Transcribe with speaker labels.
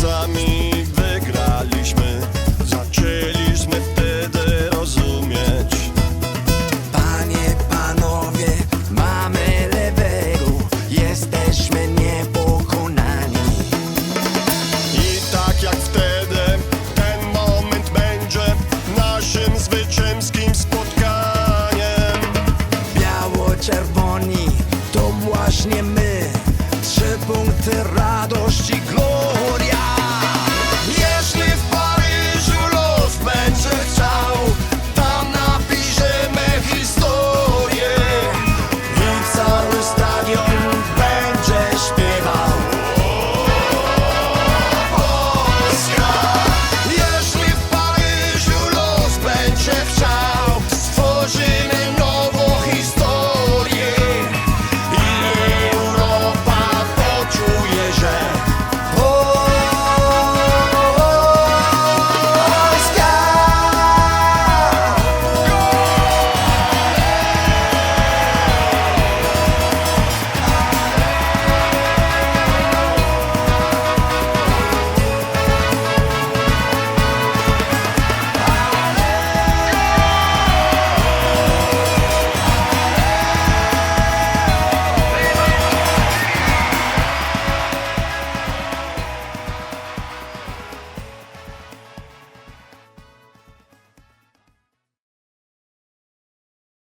Speaker 1: sami wygraliśmy. Zaczęliśmy wtedy rozumieć.
Speaker 2: Panie, panowie, mamy lewego. Jesteśmy niepokonani.
Speaker 1: I tak jak wtedy Ten moment będzie Naszym zwycięskim spotkaniem.
Speaker 2: Biało-czerwoni to właśnie my. Trzy punkty radości, gloria.